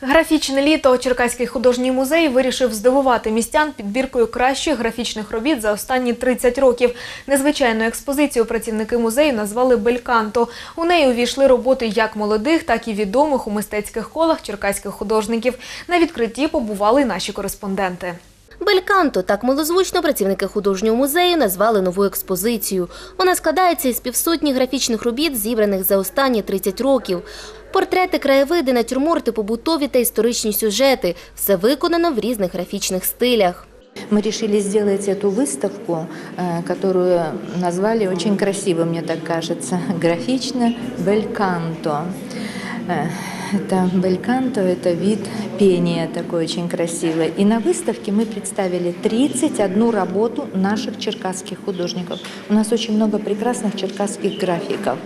Графічне літо Черкаський художній музей вирішив здивувати містян підбіркою кращих графічних робіт за останні 30 років. Незвичайну експозицію працівники музею назвали Бельканто. У неї увійшли роботи як молодих, так і відомих у мистецьких колах черкаських художників. На відкритті побували наші кореспонденти. Бельканто так милозвучно працівники художнього музею назвали нову експозицію. Вона складається із півсотні графічних робіт, зібраних за останні 30 років. Портрети, краєвиди, натюрморти, побутові та історичні сюжети – все виконано в різних графічних стилях. Мы решили сделать эту выставку, э, которую назвали очень красиво, мне так кажется, графично «Бельканто». Э, Это бельканто – это вид пения такой очень красивый. И на выставке мы представили 31 работу наших черкасских художников. У нас очень много прекрасных черкасских графиков.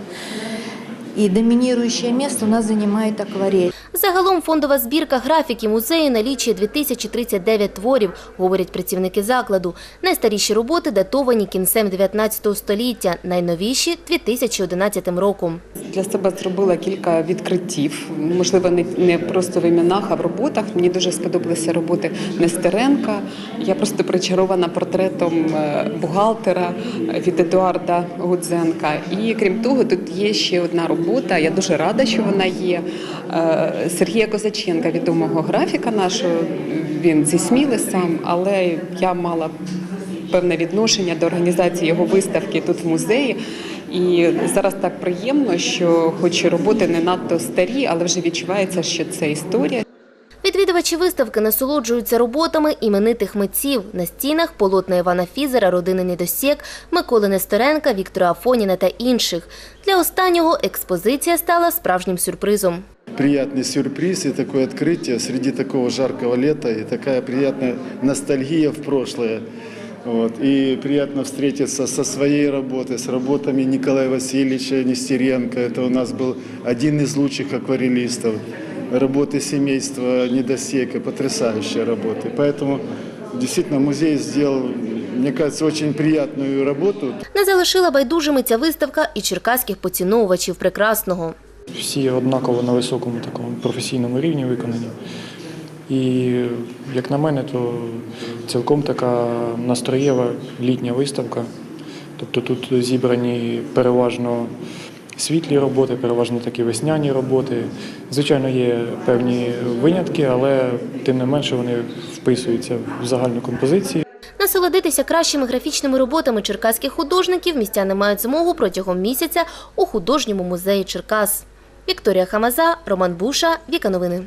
И доминирующее місце у нас займає акварель. Загалом фондова збірка графіки музею налічує 2039 творів, говорять працівники закладу. Найстаріші роботи датовані кінцем 19 століття, найновіші – 2011 роком. Для себе зробила кілька відкриттів, можливо, не, не просто в іменах, а в роботах. Мені дуже сподобалися роботи Нестеренка. Я просто причарована портретом е, бухгалтера від Едуарда Гудзенка. І крім того, тут є ще одна робота. Я дуже рада, що вона є. е, Сергія Козаченка, відомого графіка нашого. Він зі Сміли сам, але я мала певне відношення до організації його виставки тут в музеї. І зараз так приємно, що хоч і роботи не надто старі, але вже відчувається, що це історія. Відвідувачі виставки насолоджуються роботами іменитих митців. На стінах полотна Івана Фізера, родини Недосєк, Миколи Несторенка, Віктора Афоніна та інших. Для останнього експозиція стала справжнім сюрпризом. приятный сюрприз и такое открытие среди такого жаркого лета и такая приятная ностальгия в прошлое. Вот. И приятно встретиться со своей работой, с работами Николая Васильевича Нестеренко. Это у нас был один из лучших акварелистов. Работы семейства Недосека, потрясающие работы. Поэтому действительно музей сделал, мне кажется, очень приятную работу. Не залишила байдужими ця виставка і черкаських поціновувачів прекрасного. всі однаково на високому такому професійному рівні виконані. І як на мене, то цілком така настроєва літня виставка. Тобто тут зібрані переважно світлі роботи, переважно такі весняні роботи. Звичайно, є певні винятки, але тим не менше вони вписуються в загальну композицію. Насолодитися кращими графічними роботами черкаських художників містяни мають змогу протягом місяця у художньому музеї Черкас. Вікторія Хамаза, Роман Буша, Віка Новини.